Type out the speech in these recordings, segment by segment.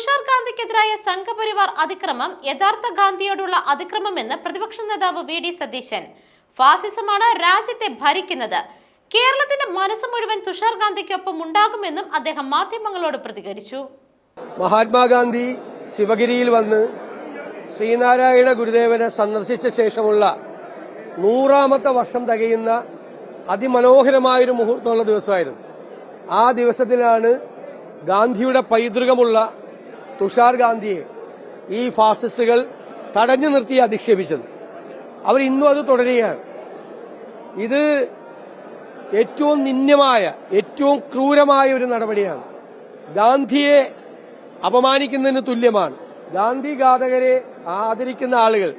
തുഷാർ ഗാന്ധിക്കെതിരായ സംഘപരിവാർ അതിക്രമം യഥാർത്ഥ ഗാന്ധിയോടുള്ള അതിക്രമമെന്ന് പ്രതിപക്ഷ നേതാവ് വി ഡി സതീശൻ. ഫാസിസമാണ് രാജ്യത്തെ ഭരിക്കുന്നത്. കേരളത്തിന്റെ മനസ്സ് മുഴുവൻ തുഷാർ ഗാന്ധിക്കൊപ്പം ഉണ്ടാകുമെന്നും അദ്ദേഹം മാധ്യമങ്ങളോട് പ്രതികരിച്ചു. മഹാത്മാഗാന്ധി ശിവഗിരിയിൽ വന്ന് ശ്രീനാരായണ ഗുരുദേവനെ സന്ദർശിച്ച ശേഷമുള്ള നൂറാമത്തെ വർഷം തികയുന്ന അതിമനോഹരമായൊരു മുഹൂർത്തമുള്ള ദിവസമായിരുന്നു. ആ ദിവസത്തിലാണ് ഗാന്ധിയുടെ പൈതൃകമുള്ള തുഷാർ ഗാന്ധിയെ ഈ ഫാസിസ്റ്റുകൾ തടഞ്ഞു നിർത്തി അധിക്ഷേപിച്ചത്. അവർ ഇന്നും അത് തുടരുകയാണ്. ഇത് ഏറ്റവും നിന്ദ്യമായ ഏറ്റവും ക്രൂരമായ ഒരു നടപടിയാണ്. ഗാന്ധിയെ അപമാനിക്കുന്നതിന് തുല്യമാണ്. ഗാന്ധി ഘാതകരെ ആദരിക്കുന്ന ആളുകൾ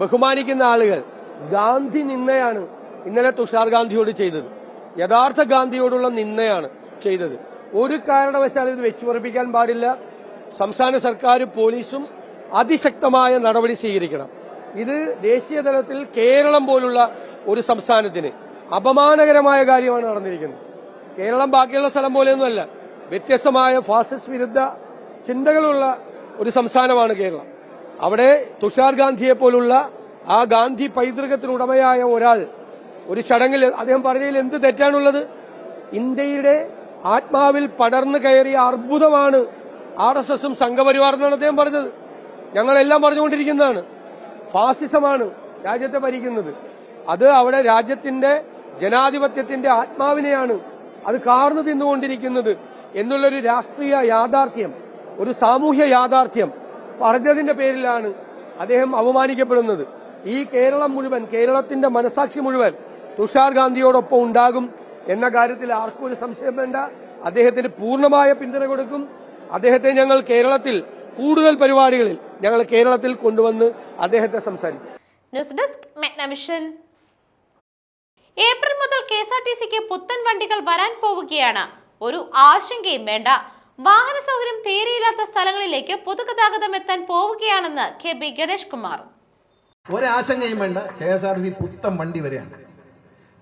ബഹുമാനിക്കുന്ന ആളുകൾ ഗാന്ധി നിന്നയാണ് ഇന്നലെ തുഷാർ ഗാന്ധിയോട് ചെയ്തത്. യഥാർത്ഥ ഗാന്ധിയോടുള്ള നിന്നയാണ് ചെയ്തത്. ഒരു കാരണവശാലും ഇത് വെച്ചുപറപ്പിക്കാൻ പാടില്ല. സംസ്ഥാന സർക്കാർ പോലീസും അതിശക്തമായ നടപടി സ്വീകരിക്കണം. ഇത് ദേശീയ തലത്തിൽ കേരളം പോലുള്ള ഒരു സംസ്ഥാനത്തിന് അപമാനകരമായ കാര്യമാണ് നടന്നിരിക്കുന്നത്. കേരളം ബാക്കിയുള്ള സ്ഥലം പോലെയൊന്നുമല്ല. വ്യത്യസ്തമായ ഫാസിസ്റ്റ് വിരുദ്ധ ചിന്തകളുള്ള ഒരു സംസ്ഥാനമാണ് കേരളം. അവിടെ തുഷാർ ഗാന്ധിയെ പോലുള്ള ആ ഗാന്ധി പൈതൃകത്തിനുടമയായ ഒരാൾ ഒരു ചടങ്ങിൽ അദ്ദേഹം പറഞ്ഞതിൽ എന്ത് തെറ്റാണുള്ളത്? ഇന്ത്യയുടെ ആത്മാവിൽ പടർന്നു കയറിയ അർബുദമാണ് ആർ എസ് എസും സംഘപരിവാർ എന്നാണ് അദ്ദേഹം പറഞ്ഞത്. ഞങ്ങളെല്ലാം പറഞ്ഞുകൊണ്ടിരിക്കുന്നതാണ്. ഫാസിസമാണ് രാജ്യത്തെ ഭരിക്കുന്നത്. അത് അവിടെ രാജ്യത്തിന്റെ ജനാധിപത്യത്തിന്റെ ആത്മാവിനെയാണ് അത് കാർന്നു തിന്നുകൊണ്ടിരിക്കുന്നത് എന്നുള്ളൊരു രാഷ്ട്രീയ യാഥാർത്ഥ്യം ഒരു സാമൂഹ്യ യാഥാർത്ഥ്യം പറഞ്ഞതിന്റെ പേരിലാണ് അദ്ദേഹം അവമാനിക്കപ്പെടുന്നത് ഈ കേരളം മുഴുവൻ കേരളത്തിന്റെ മനസാക്ഷി മുഴുവൻ തുഷാർ ഗാന്ധിയോടൊപ്പം ഉണ്ടാകും എന്ന കാര്യത്തിൽ ആർക്കും ഒരു സംശയം വേണ്ട. അദ്ദേഹത്തിന് പൂർണമായ പിന്തുണ കൊടുക്കും. അദ്ദേഹത്തെ ഞങ്ങൾ കേരളത്തിൽ കൂടുതൽ പരിപാടികളിൽ ഞങ്ങൾ കേരളത്തിൽ കൊണ്ടുവന്ന് അദ്ദേഹത്തെ സംസാരിക്കും. ന്യൂസ് ഡെസ്ക് മെഗ്നവിഷൻ ഏപ്രിൽ മുതൽ കെ എസ് ആർ ടി സിക്ക് പുത്തൻ വണ്ടികൾ വരാൻ പോവുകയാണ്. ഒരു ആശങ്കയും വേണ്ട. വാഹന സൗകര്യം തീരെയില്ലാത്ത സ്ഥലങ്ങളിലേക്ക് പൊതുഗതാഗതം എത്താൻ പോവുകയാണെന്ന് കെ ബി ഗണേഷ് കുമാർ. ഒരാശങ്കയും വേണ്ട. K S R T C പുത്തൻ വണ്ടി വരെയാണ്.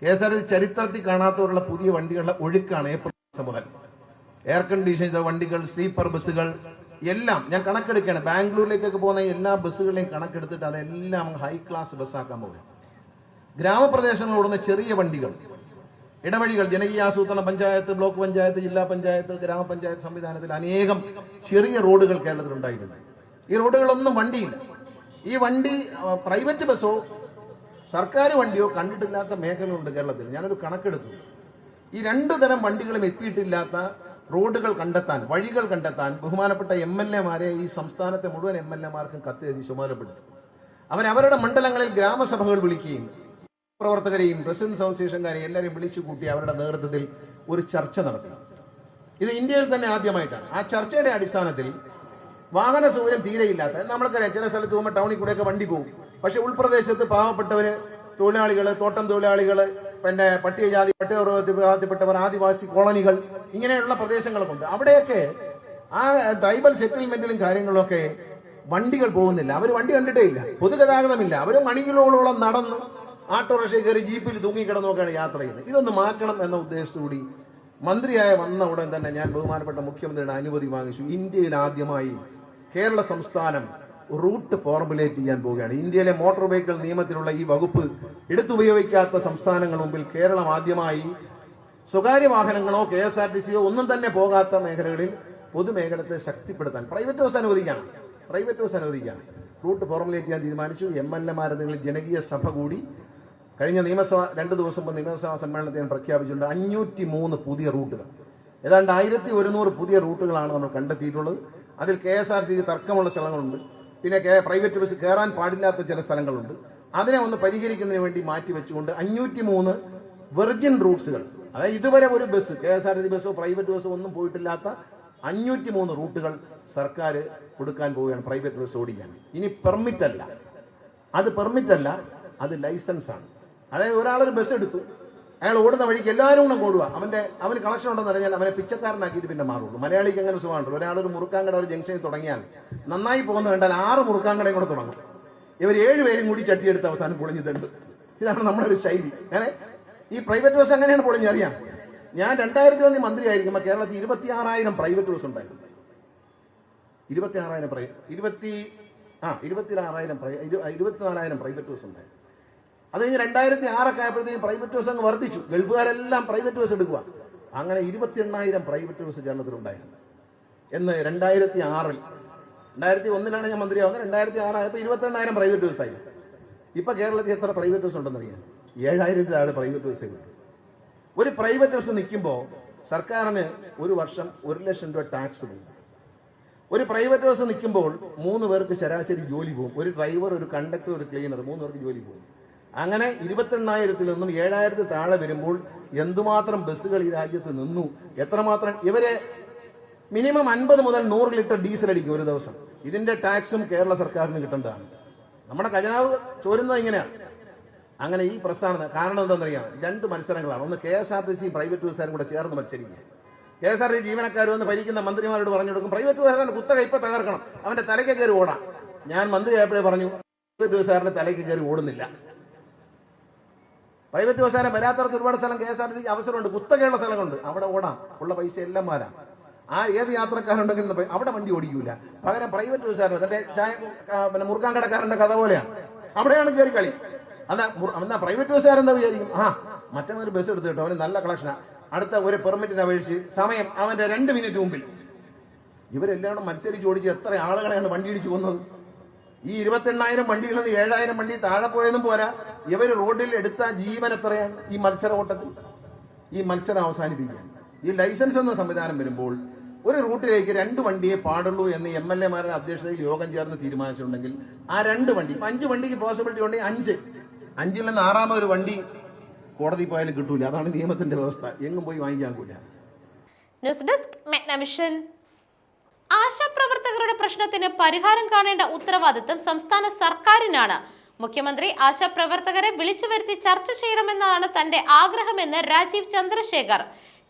K S R T C ചരിത്രത്തിൽ കാണാത്തവരുള്ള പുതിയ വണ്ടികളുടെ ഒഴുക്കാണ് ഏപ്രിൽ മാസം മുതൽ. എയർ കണ്ടീഷൻ ചെയ്ത വണ്ടികൾ സ്ലീപ്പർ ബസ്സുകൾ എല്ലാം ഞാൻ കണക്കെടുക്കുകയാണ്. ബാംഗ്ലൂരിലേക്കൊക്കെ പോകുന്ന എല്ലാ ബസ്സുകളെയും കണക്കെടുത്തിട്ട് അതെല്ലാം ഹൈ ക്ലാസ് ബസ്സാക്കാൻ പോകും ഗ്രാമപ്രദേശങ്ങളിൽ ഓടുന്ന ചെറിയ വണ്ടികൾ ഇടവഴികൾ ജനകീയ ആസൂത്രണ പഞ്ചായത്ത് ബ്ലോക്ക് പഞ്ചായത്ത് ജില്ലാ പഞ്ചായത്ത് ഗ്രാമപഞ്ചായത്ത് സംവിധാനത്തിൽ അനേകം ചെറിയ റോഡുകൾ കേരളത്തിൽ ഉണ്ടായിരുന്നു ഈ റോഡുകളൊന്നും വണ്ടിയില്ല. ഈ വണ്ടി പ്രൈവറ്റ് ബസ്സോ സർക്കാർ വണ്ടിയോ കണ്ടിട്ടില്ലാത്ത മേഖലകളുണ്ട് കേരളത്തിൽ. ഞാനൊരു കണക്കെടുത്തു. ഈ രണ്ടു തരം വണ്ടികളും എത്തിയിട്ടില്ലാത്ത റോഡുകൾ കണ്ടെത്താൻ വഴികൾ കണ്ടെത്താൻ ബഹുമാനപ്പെട്ട എം എൽ എമാരെ ഈ സംസ്ഥാനത്തെ മുഴുവൻ എം എൽ എമാർക്കും കത്തെഴുതി ചുമതലപ്പെടുത്തി. അവരുടെ മണ്ഡലങ്ങളിൽ ഗ്രാമസഭകൾ വിളിക്കുകയും പ്രവർത്തകരെയും പ്രസിഡന്റ് അസോസിയേഷൻകാരെയും എല്ലാവരെയും വിളിച്ചു കൂട്ടി അവരുടെ നേതൃത്വത്തിൽ ഒരു ചർച്ച നടത്തി. ഇത് ഇന്ത്യയിൽ തന്നെ ആദ്യമായിട്ടാണ്. ആ ചർച്ചയുടെ അടിസ്ഥാനത്തിൽ വാഹന സൗകര്യം തീരെയില്ലാത്ത നമ്മൾക്കറിയാം ചില സ്ഥലത്ത് പോകുമ്പോൾ ടൗണിൽ കൂടെയൊക്കെ വണ്ടി പോകും. പക്ഷെ ഉൾപ്രദേശത്ത് പാവപ്പെട്ടവര് തൊഴിലാളികൾ തോട്ടം തൊഴിലാളികൾ പിന്നെ പട്ടികജാതി പട്ടികവർഗത്തിൽപ്പെട്ടവർ ആദിവാസി കോളനികൾ ഇങ്ങനെയുള്ള പ്രദേശങ്ങളൊക്കെ അവിടെയൊക്കെ ആ ട്രൈബൽ സെറ്റിൽമെന്റിലും കാര്യങ്ങളിലൊക്കെ വണ്ടികൾ പോകുന്നില്ല. അവർ വണ്ടി കണ്ടിട്ടേ ഇല്ല. പൊതുഗതാഗതമില്ല. അവർ മണികളോളം നടന്ന് ആട്ടോറിക്ഷ കയറി ജീപ്പിൽ തൂങ്ങിക്കിടന്നൊക്കെയാണ് യാത്ര ചെയ്യുന്നത്. ഇതൊന്ന് മാറ്റണം എന്ന ഉദ്ദേശത്തോടി മന്ത്രിയായ വന്ന ഉടൻ തന്നെ ഞാൻ ബഹുമാനപ്പെട്ട മുഖ്യമന്ത്രിയുടെ അനുമതി വാങ്ങിച്ചു. ഇന്ത്യയിൽ ആദ്യമായി കേരള സംസ്ഥാനം റൂട്ട് ഫോർമുലേറ്റ് ചെയ്യാൻ പോവുകയാണ്. ഇന്ത്യയിലെ മോട്ടോർ വെഹിക്കിൾ നിയമത്തിലുള്ള ഈ വകുപ്പ് എടുത്തുപയോഗിക്കാത്ത സംസ്ഥാനങ്ങൾ മുമ്പിൽ കേരളം ആദ്യമായി സ്വകാര്യ വാഹനങ്ങളോ കെ എസ് ആർ ടി സിയോ ഒന്നും തന്നെ പോകാത്ത മേഖലകളിൽ പൊതുമേഖലത്തെ ശക്തിപ്പെടുത്താൻ പ്രൈവറ്റ് ബസ് അനുവദിക്കാണ്. പ്രൈവറ്റ് ബസ് അനുവദിക്കാണ്. റൂട്ട് ഫോർമുലേറ്റ് ചെയ്യാൻ തീരുമാനിച്ചു. എം എൽ എമാരുടെ ജനകീയ സഭ കൂടി കഴിഞ്ഞ നിയമസഭ രണ്ട് ദിവസം മുമ്പ് നിയമസഭാ സമ്മേളനത്തിൽ ഞാൻ പ്രഖ്യാപിച്ചിട്ടുണ്ട്. അഞ്ഞൂറ്റി മൂന്ന് പുതിയ റൂട്ടുകൾ. ഏതാണ്ട് ആയിരത്തി ഒരുന്നൂറ് പുതിയ റൂട്ടുകളാണ് നമ്മൾ കണ്ടെത്തിയിട്ടുള്ളത്. അതിൽ കെ എസ് ആർ സിക്ക് തർക്കമുള്ള സ്ഥലങ്ങളുണ്ട്. പിന്നെ പ്രൈവറ്റ് ബസ് കയറാൻ പാടില്ലാത്ത ചില സ്ഥലങ്ങളുണ്ട്. അതിനെ ഒന്ന് പരിഹരിക്കുന്നതിന് വേണ്ടി മാറ്റി വെച്ചുകൊണ്ട് അഞ്ഞൂറ്റി മൂന്ന് വെർജിൻ റൂട്ട്സുകൾ അതായത് ഇതുവരെ ഒരു bus K S R T ബസ്സോ private ബസ്സോ ഒന്നും പോയിട്ടില്ലാത്ത അഞ്ഞൂറ്റി മൂന്ന് റൂട്ടുകൾ സർക്കാർ കൊടുക്കാൻ പോവുകയാണ് പ്രൈവറ്റ് ബസ് ഓടിക്കാൻ. ഇനി പെർമിറ്റ് അല്ല അത് പെർമിറ്റ് അല്ല അത് ലൈസൻസ് ആണ് അതായത് ഒരാളൊരു ബസ് എടുത്തു അയാൾ ഓടുന്ന വഴിക്ക് എല്ലാവരും കൂടെ ഓടുക. അവന്റെ അവന് കണക്ഷൻ ഉണ്ടെന്ന് അറിഞ്ഞാൽ അവനെ പിച്ചക്കാരനാക്കിയിട്ട് പിന്നെ മാറുള്ളൂ. മലയാളിക്ക് അങ്ങനെ സുഖമാണ് ഒരാളൊരു മുറുക്കാങ്കട ഒരു ജംഗ്ഷനിൽ തുടങ്ങിയാൽ നന്നായി പോകുന്ന കണ്ടാൽ ആറ് മുറുക്കാങ്കടയും കൂടെ തുടങ്ങും. ഇവർ ഏഴുപേരും കൂടി ചട്ടിയെടുത്ത് അവസാനം പൊളിഞ്ഞിട്ടുണ്ട്. ഇതാണ് നമ്മുടെ ഒരു ശൈലി. അങ്ങനെ ഈ പ്രൈവറ്റ് ബസ് എങ്ങനെയാണ് പൊളിഞ്ഞറിയാം ഞാൻ രണ്ടായിരത്തി മന്ത്രി മന്ത്രിയായിരിക്കുമ്പോൾ കേരളത്തിൽ ഇരുപത്തി ആറായിരം പ്രൈവറ്റ് ബസ് ഉണ്ടായിരുന്നു. ഇരുപത്തി ആറായിരം പ്രൈ ഇരുപത്തി ആ ഇരുപത്തിനാറായിരം പ്രൈ ഇരു- ഇരുപത്തിനാലായിരം പ്രൈവറ്റ് ബസ് ഉണ്ടായി അത് കഴിഞ്ഞ് രണ്ടായിരത്തി ആറൊക്കെ ആയപ്പോഴത്തേക്കും പ്രൈവറ്റ് ബസ് അങ്ങ് വർദ്ധിച്ചു. ഗൾഫുകാരെല്ലാം പ്രൈവറ്റ് ബസ് എടുക്കുക അങ്ങനെ ഇരുപത്തി എണ്ണായിരം പ്രൈവറ്റ് ബസ് കേരളത്തിലുണ്ടായിരുന്നു. എന്ന് രണ്ടായിരത്തി ആറിൽ രണ്ടായിരത്തി ഒന്നിലാണ് ഞാൻ മന്ത്രിയാവുന്നത് രണ്ടായിരത്തി ആറായപ്പോൾ ഇരുപത്തി എണ്ണായിരം പ്രൈവറ്റ് ബസ്സായി ഇപ്പോൾ കേരളത്തിൽ എത്ര പ്രൈവറ്റ് ബസ് ഉണ്ടെന്ന് അറിയാം? ഏഴായിരത്തി താഴെ പ്രൈവറ്റ് ബസ് കിട്ടും ഒരു പ്രൈവറ്റ് ബസ് നിൽക്കുമ്പോൾ സർക്കാരിന് ഒരു വർഷം ഒരു ലക്ഷം രൂപ ടാക്സ് പോകും ഒരു പ്രൈവറ്റ് ബസ് നിൽക്കുമ്പോൾ മൂന്ന് പേർക്ക് ശരാശരി ജോലി പോകും. ഒരു ഡ്രൈവർ ഒരു കണ്ടക്ടർ ഒരു ക്ലീനർ മൂന്ന് പേർക്ക് ജോലി പോകും. അങ്ങനെ ഇരുപത്തെണ്ണായിരത്തിൽ നിന്നും ഏഴായിരത്തിൽ താഴെ വരുമ്പോൾ എന്തുമാത്രം ബസ്സുകൾ ഈ രാജ്യത്ത് നിന്നു? എത്രമാത്രം? ഇവരെ മിനിമം അൻപത് മുതൽ നൂറ് ലിറ്റർ ഡീസൽ അടിക്കും ഒരു ദിവസം. ഇതിന്റെ ടാക്സും കേരള സർക്കാരിന് കിട്ടേണ്ടതാണ്. നമ്മുടെ ഖജനാവ് ചോരുന്നത് ഇങ്ങനെയാണ് അങ്ങനെ ഈ പ്രസ്ഥാനം കാരണം എന്താണെന്നറിയാം രണ്ട് മത്സരങ്ങളാണ്. ഒന്ന് K S R T C private ബസ്സുകാരും കൂടെ ചേർന്ന് മത്സരിക്കുക കെ എസ് ആർ ടി ജീവനക്കാർ വന്ന് ഭരിക്കുന്ന മന്ത്രിമാരോട് പറഞ്ഞു കൊടുക്കും പ്രൈവറ്റ് ബസ്സുകാരൻ കുത്തക ഇപ്പൊ തകർക്കണം. അവന്റെ തലയ്ക്ക് കയറി ഓടാം. ഞാൻ മന്ത്രി ആയപ്പോഴേ പറഞ്ഞു പ്രൈവറ്റ് ബസ്സുകാരന്റെ തലയ്ക്ക് കയറി ഓടുന്നില്ല. പ്രൈവറ്റ് ബസ്സുകാരൻ വരാത്തടത്ത് ഒരുപാട് സ്ഥലം കെ എസ് ആർ ടി അവസരമുണ്ട്. കുത്തകയുള്ള സ്ഥലമുണ്ട് അവിടെ ഓടാം. ഉള്ള പൈസ എല്ലാം മാറാം. ആ ഏത് യാത്രക്കാരുണ്ടെങ്കിലും അവിടെ വണ്ടി ഓടിക്കൂല. പകരം പ്രൈവറ്റ് ബസ്സുകാരൻ തന്റെ ചായ പിന്നെ മുറുക്കാൻ കടക്കാരന്റെ കഥ പോലെയാണ് അവിടെയാണ് കയറി കളി. അതാ എന്നാ പ്രൈവറ്റ് ബസ്സുകാരെന്താ വിചാരിക്കും? ആ മറ്റവന് ബസ് എടുത്ത് കേട്ടോ അവന് നല്ല കളക്ഷനാ. അടുത്ത ഒരു പെർമിറ്റിന് അപേക്ഷിച്ച് സമയം അവന്റെ രണ്ട് മിനിറ്റ് മുമ്പിൽ. ഇവരെല്ലാം മത്സരിച്ച് ഓടിച്ച് എത്ര ആളുകളെയാണ് വണ്ടി ഇടിച്ച് കൊന്നത്? ഈ ഇരുപത്തെണ്ണായിരം വണ്ടിയിൽ നിന്ന് ഏഴായിരം വണ്ടി താഴെ പോയതും പോരാ. ഇവർ റോഡിൽ എടുത്ത ജീവൻ എത്രയാണ്? ഈ മത്സര ഓട്ടത്തിൽ ഈ മത്സരം അവസാനിപ്പിക്കാൻ ഈ ലൈസൻസ് എന്ന സംവിധാനം വരുമ്പോൾ ഒരു റൂട്ടിലേക്ക് രണ്ട് വണ്ടിയെ പാടുള്ളൂ എന്ന് എം എൽ എമാരുടെ അധ്യക്ഷതയിൽ യോഗം ചേർന്ന് തീരുമാനിച്ചിട്ടുണ്ടെങ്കിൽ ആ രണ്ട് വണ്ടി അഞ്ച് വണ്ടിക്ക് പോസിബിലിറ്റി ഉണ്ടെങ്കിൽ അഞ്ച്. അഞ്ചിൽ നിന്ന് ആറാമതൊരു വണ്ടി കോടതി പോയാലും കിട്ടൂല. അതാണ് നിയമത്തിന്റെ വ്യവസ്ഥ. എങ്ങും പോയി വാങ്ങിക്കാൻ കൂല. ന്യൂസ് ഡെസ്ക് മെഗ്നവിഷൻ ആശാപ്രവർത്തകരുടെ പ്രശ്നത്തിന് പരിഹാരം കാണേണ്ട ഉത്തരവാദിത്തം സംസ്ഥാന സർക്കാരിനാണ്. മുഖ്യമന്ത്രി ആശാപ്രവർത്തകരെ വിളിച്ചു വരുത്തി ചർച്ച ചെയ്യണമെന്നതാണ് തന്റെ ആഗ്രഹമെന്ന് രാജീവ് ചന്ദ്രശേഖർ.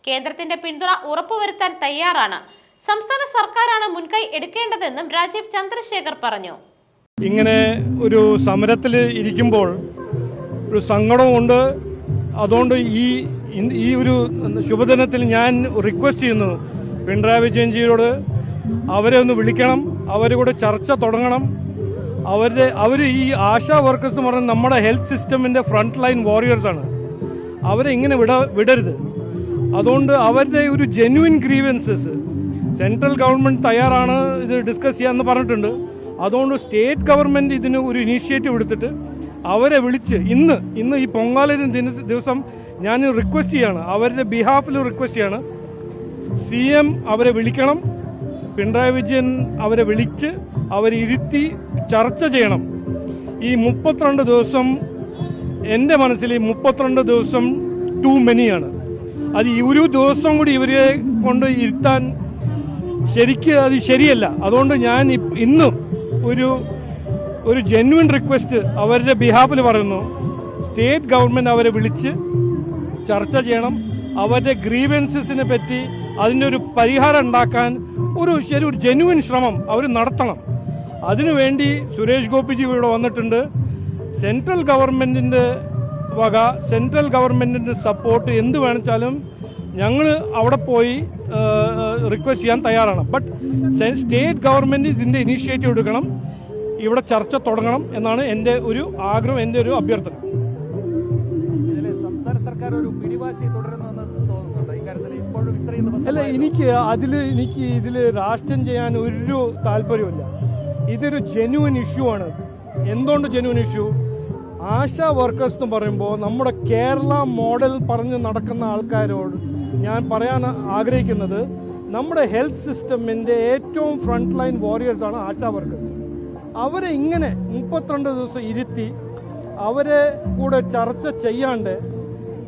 കേന്ദ്രത്തിന്റെ പിന്തുണ ഉറപ്പുവരുത്താൻ തയ്യാറാണ്. സംസ്ഥാന സർക്കാരാണ് മുൻകൈ എടുക്കേണ്ടതെന്നും രാജീവ് ചന്ദ്രശേഖർ പറഞ്ഞു. ഇങ്ങനെ ഒരു സമരത്തിൽ ഇരിക്കുമ്പോൾ ഒരു സങ്കടമുണ്ട്. അതുകൊണ്ട് ഈ ഈ ഒരു ശുഭദിനത്തിൽ ഞാൻ റിക്വസ്റ്റ് ചെയ്യുന്നു പിണറായി വിജയൻജിയോട് അവരെ ഒന്ന് വിളിക്കണം അവരെ കൂടെ ചർച്ച തുടങ്ങണം. അവരുടെ അവർ ഈ ആശാ വർക്കേഴ്സ് എന്ന് പറഞ്ഞാൽ നമ്മുടെ ഹെൽത്ത് സിസ്റ്റമിന്റെ ഫ്രണ്ട് ലൈൻ വാറിയേഴ്സാണ് അവരെ ഇങ്ങനെ വിട വിടരുത്. അതുകൊണ്ട് അവരുടെ ഒരു ജെന്യുവിൻ ഗ്രീവൻസസ് സെൻട്രൽ ഗവൺമെന്റ് തയ്യാറാണ് ഇത് ഡിസ്കസ് ചെയ്യാമെന്ന് പറഞ്ഞിട്ടുണ്ട്. അതുകൊണ്ട് സ്റ്റേറ്റ് ഗവൺമെന്റ് ഇതിന് ഒരു ഇനീഷ്യേറ്റീവ് എടുത്തിട്ട് അവരെ വിളിച്ച് ഇന്ന് ഇന്ന് ഈ പൊങ്കാല ദിന- ദിവസം ഞാൻ റിക്വസ്റ്റ് ചെയ്യാണ്. അവരുടെ ബിഹാഫിൽ റിക്വസ്റ്റ് ചെയ്യാണ്. സി എം അവരെ വിളിക്കണം. പിണറായി വിജയൻ അവരെ വിളിച്ച് അവരെ ഇരുത്തി ചർച്ച ചെയ്യണം. ഈ മുപ്പത്തിരണ്ട് ദിവസം എന്റെ മനസ്സിൽ ഈ മുപ്പത്തിരണ്ട് ദിവസം ടു മെനിയാണ് അത് ഈ ഒരു ദിവസം കൂടി ഇവരെ കൊണ്ട് ഇരുത്താൻ ശരിക്ക് അത് ശരിയല്ല. അതുകൊണ്ട് ഞാൻ ഇന്നും ഒരു ഒരു ജെന്വിൻ റിക്വസ്റ്റ് അവരുടെ ബിഹാഫിൽ പറയുന്നു. സ്റ്റേറ്റ് ഗവൺമെന്റ് അവരെ വിളിച്ച് ചർച്ച ചെയ്യണം. അവരുടെ ഗ്രീവൻസസിനെ പറ്റി അതിന്റെ ഒരു പരിഹാരം ഉണ്ടാക്കാൻ ഒരു ശരി ഒരു ജെന്യുവിൻ ശ്രമം അവർ നടത്തണം. അതിനുവേണ്ടി സുരേഷ് ഗോപിജി ഇവിടെ വന്നിട്ടുണ്ട്. സെൻട്രൽ ഗവൺമെന്റിന്റെ വക സെൻട്രൽ ഗവൺമെന്റിന്റെ സപ്പോർട്ട് എന്ത് വേണിച്ചാലും ഞങ്ങൾ അവിടെ പോയി റിക്വസ്റ്റ് ചെയ്യാൻ തയ്യാറാണ്. ബട്ട് സ്റ്റേറ്റ് ഗവൺമെന്റ് ഇതിന്റെ ഇനീഷ്യേറ്റീവ് എടുക്കണം. ഇവിടെ ചർച്ച തുടങ്ങണം എന്നാണ് എന്റെ ഒരു ആഗ്രഹം എന്റെ ഒരു അഭ്യർത്ഥന. സംസ്ഥാന സർക്കാർ ഒരു പിടിവാശി തുടരുന്നെന്ന് അല്ല എനിക്ക് അതിൽ എനിക്ക് ഇതിൽ രാഷ്ട്രം ചെയ്യാൻ ഒരു താല്പര്യമില്ല ഇതൊരു ജെന്യുവൻ ഇഷ്യൂ ആണ്. എന്തുകൊണ്ട് ജെന്യുവൻ ഇഷ്യൂ ആശാ വർക്കേഴ്സ് എന്ന് പറയുമ്പോൾ നമ്മുടെ കേരള മോഡൽ പറഞ്ഞ് നടക്കുന്ന ആൾക്കാരോട് ഞാൻ പറയാൻ ആഗ്രഹിക്കുന്നത് നമ്മുടെ ഹെൽത്ത് സിസ്റ്റമിന്റെ ഏറ്റവും ഫ്രണ്ട് ലൈൻ വാരിയേഴ്സ് ആണ് ആശാ വർക്കേഴ്സ് അവരെ ഇങ്ങനെ മുപ്പത്തിരണ്ട് ദിവസം ഇരുത്തി അവരെ കൂടെ ചർച്ച ചെയ്യാണ്ട്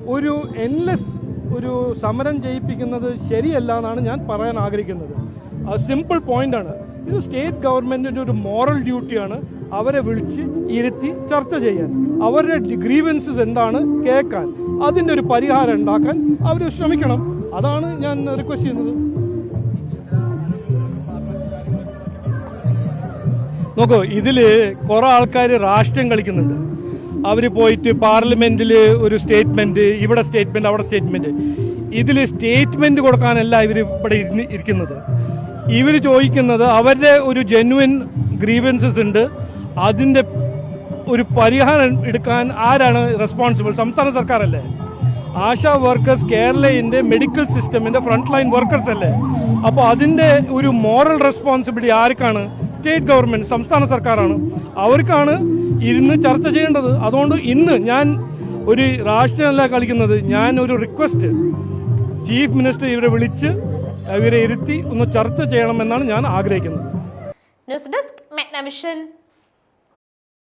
ഒരു എൻലെസ് ഒരു സമരം ചെയ്യിപ്പിക്കുന്നത് ശരിയല്ല എന്നാണ് ഞാൻ പറയാൻ ആഗ്രഹിക്കുന്നത്. സിമ്പിൾ പോയിന്റ് ആണ്. ഇത് സ്റ്റേറ്റ് ഗവൺമെന്റിന്റെ ഒരു മോറൽ ഡ്യൂട്ടിയാണ് അവരെ വിളിച്ച് ഇരുത്തി ചർച്ച ചെയ്യാൻ. അവരുടെ ഗ്രീവൻസസ് എന്താണ് കേൾക്കാൻ. അതിന്റെ ഒരു പരിഹാരം ഉണ്ടാക്കാൻ അവർ ശ്രമിക്കണം. അതാണ് ഞാൻ റിക്വസ്റ്റ് ചെയ്യുന്നത്. നോക്കൂ ഇതിൽ കുറെ ആൾക്കാർ രാഷ്ട്രീയം കളിക്കുന്നുണ്ട്. അവർ പോയിട്ട് പാർലമെന്റിൽ ഒരു സ്റ്റേറ്റ്മെന്റ് ഇവിടെ സ്റ്റേറ്റ്മെന്റ് അവിടെ സ്റ്റേറ്റ്മെന്റ്. ഇതിൽ സ്റ്റേറ്റ്മെന്റ് കൊടുക്കാനല്ല ഇവർ ഇവിടെ ഇരുന്ന് ഇരിക്കുന്നത്. ഇവർ ചോദിക്കുന്നത് അവരുടെ ഒരു ജെന്വിൻ ഗ്രീവൻസസ് ഉണ്ട്. അതിന്റെ ഒരു പരിഹാരം എടുക്കാൻ ആരാണ് റെസ്പോൺസിബിൾ സംസ്ഥാന സർക്കാരല്ലേ? ആശാ വർക്കേഴ്സ് കേരളയിന്റെ മെഡിക്കൽ സിസ്റ്റമിന്റെ ഫ്രണ്ട് ലൈൻ വർക്കേഴ്സ് അല്ലേ? അപ്പോൾ അതിന്റെ ഒരു മോറൽ റെസ്പോൺസിബിലിറ്റി ആർക്കാണ്? സ്റ്റേറ്റ് ഗവൺമെന്റ് സംസ്ഥാന സർക്കാരാണ്. അവർക്കാണ് ഇരുന്ന് ചർച്ച ചെയ്യേണ്ടത്. അതുകൊണ്ട് ഇന്ന് ഞാൻ ഒരു രാഷ്ട്രീയമല്ല കളിക്കുന്നത്. ഞാൻ ഒരു റിക്വസ്റ്റ് ചീഫ് മിനിസ്റ്റർ ഇവരെ വിളിച്ച് ഇവരെ ഇരുത്തി ഒന്ന് ചർച്ച ചെയ്യണമെന്നാണ് ഞാൻ ആഗ്രഹിക്കുന്നത്. News desk മെഗ്നവിഷൻ